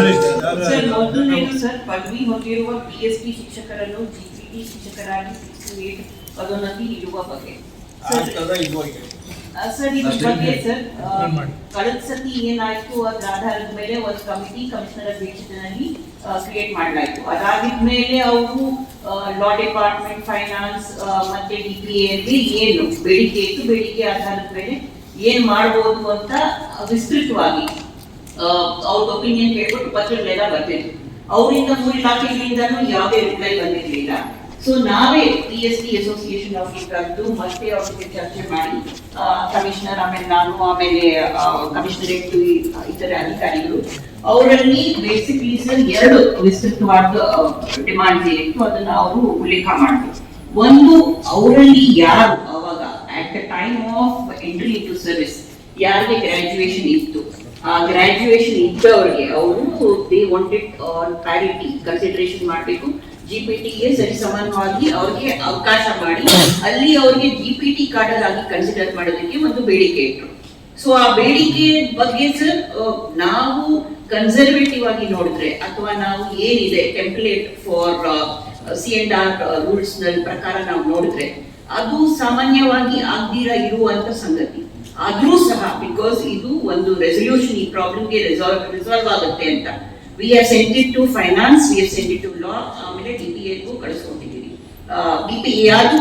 ಏನು ಸರ್ ಪದವಿ ಹೊಂದಿರುವ ಪಿ ಎಸ್ ಟಿ ಶಿಕ್ಷಕರನ್ನು ಜಿ ಪಿ ಟಿ ಶಿಕ್ಷಕರಾಗಿ ಸಿಕ್ಸ್ ಏಟ್ ಪದೋನ್ನತಿ ನೀಡುವ ಬಗ್ಗೆ ಸರ್, ಸರ್ ಇದ್ರ ಬಗ್ಗೆ ಸರ್ ಕಳೆದ ಸತಿ ಏನಾಯ್ತು ಅದ್ರ ಆಧಾರದ ಮೇಲೆ ಒಂದು ಕಮಿಟಿ ಕಮಿಷನರ್ ಅಧ್ಯಕ್ಷತೆಯಲ್ಲಿ ಕ್ರಿಯೇಟ್ ಮಾಡಲಾಯ್ತು ಅದಾಗಿದ್ಮೇಲೆ ಅವರು ಲಾ ಡಿಪಾರ್ಟ್ಮೆಂಟ್ ಫೈನಾನ್ಸ್ ಮತ್ತೆ ಡಿ ಪಿ ಎಲ್ಲಿ ಏನು ಬೇಡಿಕೆ ಇತ್ತು ಬೇಡಿಕೆ ಆಧಾರದ ಮೇಲೆ ಏನ್ ಮಾಡಬಹುದು ಅಂತ ವಿಸ್ತೃತವಾಗಿ ಅವ್ರ ಒಪಿನಿಯನ್ ಕೇಳ್ಬಿಟ್ಟು ಪತ್ರಗಳೆಲ್ಲ ಬರ್ತಿದ್ರು ಅವರಿಂದ ಮೂರು ಇಲಾಖೆಗಳಿಂದನೂ ಯಾವುದೇ ರಿಪ್ಲೈ ಬಂದಿರಲಿಲ್ಲ. ಸೊ ನಾವೇ ಪಿ ಎಸ್ ಟಿ ಅಸೋಸಿಯೇಷನ್ ಅವ್ರಿಗೆ ಕರೆದು ಮತ್ತೆ ಅವ್ರಿಗೆ ಚರ್ಚೆ ಮಾಡಿ ಕಮಿಷನರ್ ಆಮೇಲೆ ನಾನು, ಆಮೇಲೆ ಕಮಿಷನರೇಟ್ ಇತರ ಅಧಿಕಾರಿಗಳು. ಅವರಲ್ಲಿ ಬೇಸಿಕ್ಲಿ ಸರ್ ಎರಡು ವಿಸ್ತೃತವಾದ ಡಿಮಾಂಡ್ಸ್ ಏನಿತ್ತು ಅದನ್ನ ಅವರು ಉಲ್ಲೇಖ ಮಾಡಿದ್ರು. ಒಂದು, ಅವರಲ್ಲಿ ಯಾರು ಅವಾಗ at the time of entry into service ಯಾರಿಗೆ ಗ್ರಾಜ್ಯುಯೇಷನ್ ಇತ್ತು? ಆ ಗ್ರಾಜುಯೇಷನ್ ಇದ್ದವರಿಗೆ ಅವರು they wanted on parity consideration ಮಾಡಬೇಕು. ಜಿ ಪಿ ಟಿಗೆ ಸರಿ ಸಮಾನವಾಗಿ ಅವ್ರಿಗೆ ಅವಕಾಶ ಮಾಡಿ, ಅಲ್ಲಿ ಅವ್ರಿಗೆ ಜಿ ಪಿ ಟಿ ಕಾರ್ಡರ್ ಆಗಿ ಕನ್ಸಿಡರ್ ಮಾಡೋದಕ್ಕೆ ಒಂದು ಬೇಡಿಕೆ ಇತ್ತು. ಸೊ ಆ ಬೇಡಿಕೆ ಬಗ್ಗೆ ಸರ್ ನಾವು ಕನ್ಸರ್ವೇಟಿವ್ ಆಗಿ ನೋಡಿದ್ರೆ ಅಥವಾ ನಾವು ಏನಿದೆ template for C and R rules ಪ್ರಕಾರ ನಾವು ನೋಡಿದ್ರೆ ಅದು ಸಾಮಾನ್ಯವಾಗಿ ಆಗ್ದಿರ ಇರುವಂತ ಸಂಗತಿ. ಆದ್ರೂ ಸಹ ಬಿಕಾಸ್ ಇದು ಒಂದು ರೆಸೊಲ್ಯೂಷನ್ ಈ ಪ್ರಾಬ್ಲಮ್ಗೆ ರಿಸಾಲ್ವ್ ರಿಸಾಲ್ವ್ ಆಗುತ್ತೆ ಅಂತ. We are sent it to finance we are sent it to law ಆಮೇಲೆ ಡಿ ಪಿ ಎಗೂ ಕಳಿಸ್ಕೊಟ್ಟಿದ್ದೀವಿ ಡಿ ಪಿ ಎ ಆರ್ಗೂ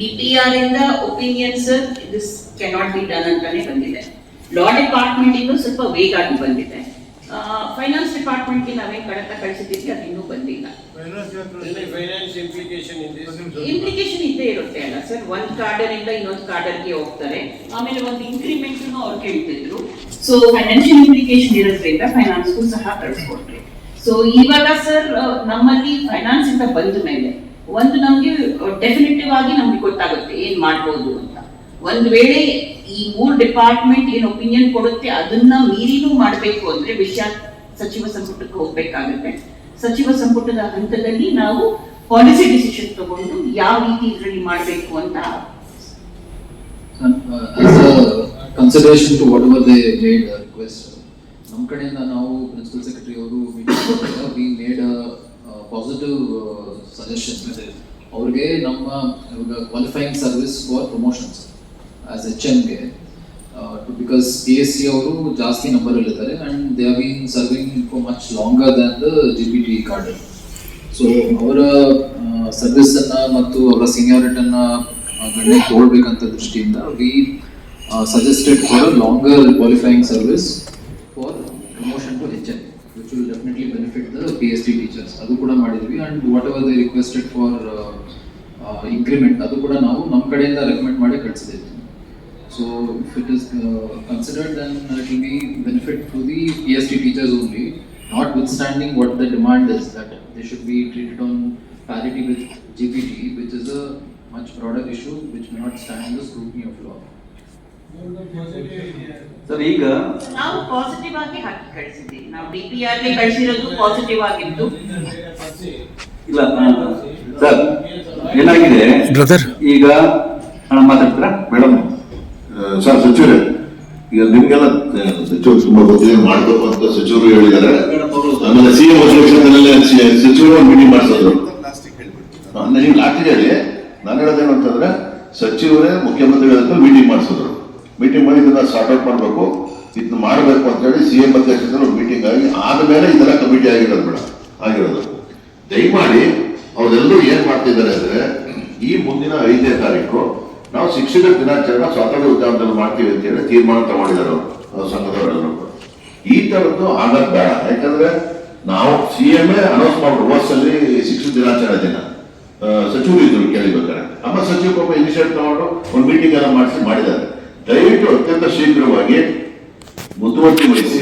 ಡಿ ಪಿ ಆರ್ ಇಂದ opinions this cannot be done ಅಂತಾನೆ ಬಂದಿದೆ. ಲಾ ಡಿಪಾರ್ಟ್ಮೆಂಟ್ ಇಂದ ಸ್ವಲ್ಪ ವೇಗ ಆಗಿ ಬಂದಿದೆ. ಫೈನಾನ್ಸ್ ಡಿಪಾರ್ಟ್ಮೆಂಟ್ಗೆ ನಾವೇ ಕಡತ ಕಳಿಸಿದ್ದೀವಿ ಅದು ಇನ್ನೂ ಬಂದಿಲ್ಲ? ಇಂಪ್ಲಿಕೇಶನ್ ಇದ್ದೇ ಇರುತ್ತೆ ಅಲ್ಲ ಸರ್ ಒಂದ್ ಕಾರ್ಡರ್ ಇಂದ ಇನ್ನೊಂದು ಕಾರ್ಡರ್ಗೆ ಹೋಗ್ತಾರೆ. ಆಮೇಲೆ ಒಂದು ಇನ್ಕ್ರಿಮೆಂಟ್ ಅವ್ರು ಕೇಳ್ತಿದ್ರು. ಸೊ ಫೈನಾನ್ಷಿಯಲ್ ಇಂಪ್ಲಿಕೇಶನ್ ಇರೋದ್ರಿಂದ ಫೈನಾನ್ಸ್ಗೂ ಸಹ ಕಳಿಸ್ಕೊಟ್ರಿ ಸೊ ಇವಾಗ ಸರ್ ನಮ್ಮಲ್ಲಿ ಫೈನಾನ್ಸ್ ಇಂದ ಬಂದ ಮೇಲೆ ಒಂದು ನಮ್ಗೆ ಡೆಫಿನೆಟಿವ್ ಆಗಿ ನಮ್ಗೆ ಗೊತ್ತಾಗುತ್ತೆ ಏನ್ ಮಾಡ್ಬೋದು ಅಂತ. ಒಂದ್ ವೇಳೆ ಈ ಮೂರ್ ಡಿಪಾರ್ಟ್ಮೆಂಟ್ ಏನ್ ಒಪಿನಿಯನ್ ಕೊಡುತ್ತೆ ಅದನ್ನ ಮೀರಿನೂ ಮಾಡಬೇಕು ಅಂದ್ರೆ ವಿಷಯ ಸಚಿವ ಸಂಪುಟಕ್ಕೆ ಹೋಗ್ಬೇಕಾಗುತ್ತೆ. ಸಚಿವ ಸಂಪುಟದ ಹಂತದಲ್ಲಿ ನಾವು ಪಾಲಿಸಿ ಡಿಸಿಷನ್ ತಗೊಂಡು ಯಾವ ರೀತಿ ಇದರಲ್ಲಿ ಮಾಡಬೇಕು ಅಂತ consideration to whatever they made request, ನಮ್ಮ ಕಡೆಯಿಂದ ನಾವು ಪ್ರಿನ್ಸಿಪಲ್ ಸೆಕ್ರೆಟರಿ ಅವರು ಮೀಟಿಂಗ್ ಕೊಟ್ಟಾಗ ವಿ ಮೇಡ್ ಪಾಸಿಟಿವ್ ಸಜೆಷನ್ ಅವ್ರಿಗೆ ನಮ್ಮ ಇವಾಗ qualifying service for promotions as H ಎಮ್ಗೆ because P S C ಅವರು ಜಾಸ್ತಿ ನಂಬರ್ ಇದ್ದಾರೆ and they are been serving for much longer than the G P T card so ಅವರ service ಅನ್ನ ಮತ್ತು ಅವರ ಸೀನಿಯಾರಿಟನ್ನ ಗಣ್ಯ ತಗೊಳ್ಬೇಕಂತ ದೃಷ್ಟಿಯಿಂದ we suggested for longer qualifying service for promotion to H N which will definitely benefit the P S T teachers ಅದು ಕೂಡ ಮಾಡಿದ್ವಿ and whatever they requested for increment ಅದು ಕೂಡ ನಾವು ನಮ್ಮ ಕಡೆಯಿಂದ ರೆಕಮೆಂಡ್ ಮಾಡಿ ಕಳಿಸಿದ್ದೀವಿ. So if it is uh, considered, then be benefit to the P S T teachers only notwithstanding what the demand is, that they should be treated on parity with GPT, which is a much broader issue which may not stand the scrutiny of law. Sir ಈಗ ನಾವು positive ಆಗಿ ಹಾಕಿ ಕಳಿಸಿದ್ದೀವಿ ನಾವು D P R ಕಳಿಸಿರೋದು positive ಆಗಿತ್ತು ಇಲ್ಲ sir ಏನಾಗಿದೆ ಬ್ರದರ್ ಈಗ ಮಾತಾಡ್ತೀರಾ ಮೇಡಮ್ ಸರ್, ಸಚಿವರೇ, ಈಗ ನಿಮ್ಗೆಲ್ಲ ಸಚಿವರು ತುಂಬಾ ಗೊತ್ತಿದೆ, ಮಾಡ್ಬೇಕು ಅಂತ ಸಚಿವರು ಹೇಳಿದ್ದಾರೆ. ಆಮೇಲೆ ಸಿ ಎಂ ಅಧ್ಯಕ್ಷತೆಯಲ್ಲೇ ಸಚಿವರು ಮೀಟಿಂಗ್ ಮಾಡಿಸಿದ್ರು. ನೀವು ಲಾಸ್ಟ್ ಹೇಳಿ ನಾನು ಹೇಳೋದೇನು ಅಂತಂದ್ರೆ ಸಚಿವರೇ ಮುಖ್ಯಮಂತ್ರಿಗಳ ಹತ್ರ ಮೀಟಿಂಗ್ ಮಾಡಿಸಿದ್ರು. ಮೀಟಿಂಗ್ ಮಾಡಿ ಇದನ್ನ ಸಾರ್ಟ್ ಮಾಡಬೇಕು. ಇದನ್ನ ಮಾಡಬೇಕು ಅಂತ ಹೇಳಿ ಸಿ ಎಂ ಅಧ್ಯಕ್ಷತೆಯಲ್ಲಿ ಮೀಟಿಂಗ್ ಆಗಿ ಆದಮೇಲೆ ಇದೆಲ್ಲ ಕಮಿಟಿ ಆಗಿರೋದು ಬೇಡ ಆಗಿರೋದು. ದಯಮಾಡಿ ಅವರೆಲ್ಲರೂ ಏನ್ ಮಾಡ್ತಿದ್ದಾರೆ ಅಂದ್ರೆ, ಈ ಮುಂದಿನ ಐದನೇ ತಾರೀಕು ನಾವು ಶಿಕ್ಷಕ ದಿನಾಚರಣೆ ಸ್ವಾತಂತ್ರ್ಯ ಉದ್ಯಾನದಲ್ಲಿ ಮಾಡ್ತೀವಿ ಅಂತ ಹೇಳಿ ತೀರ್ಮಾನ ತಗೊಂಡಿದ್ದಾರೆ ಸಂಘದವರೆಲ್ಲರೂ. ಈ ತರದ್ದು ಆಗದ್ ಬೇಡ. ಯಾಕಂದ್ರೆ ನಾವು ಸಿ ಎಂ ಅನೌನ್ಸ್ ಮಾಡ್ರು ವರ್ಷಲ್ಲಿ ಶಿಕ್ಷಕ ದಿನಾಚರಣೆ ದಿನ. ಸಚಿವರು ಇದ್ರು ಕೇಳಿಬೇಕಾರೆ ನಮ್ಮ ಸಚಿವ ಪಾಪ ಇನಿಷಿಯೇಟ್ ತಗೊಂಡು ಒಂದು ಮೀಟಿಂಗ್ ಎಲ್ಲ ಮಾಡಿಸಿ ಮಾಡಿದ್ದಾರೆ. ದಯವಿಟ್ಟು ಅತ್ಯಂತ ಶೀಘ್ರವಾಗಿ ಮುತುವರ್ಜಿ ವಹಿಸಿ